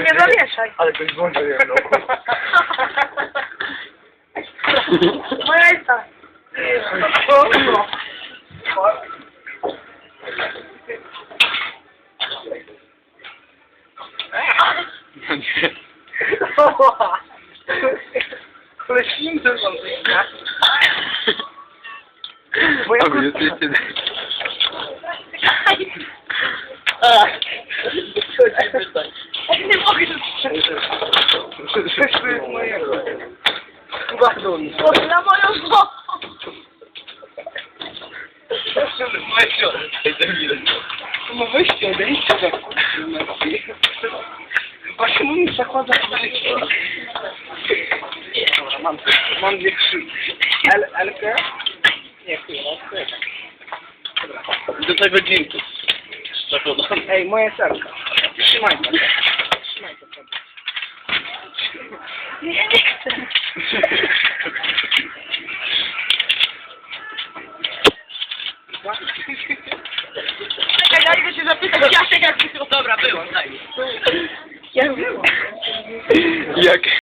Nie zamieszaj. Ale ktoś włączył jedną. Moja jest ta. No nie. Ale śwince Abi yüzü Ne bakıyorsun? Kulak da onun. Kulak da Ama boş ver ben hiç de Başımın sakla da Aman aman bir şu. El el nie Dobra, chuj, no, Do tego dżinku. Ej, moja serka. Trzymaj to. Trzymaj to. Nie, nie chcę. Czekaj, ja idę się zapytać, Jasiek, jak było. Dobra, było, daj. Jak było? Jak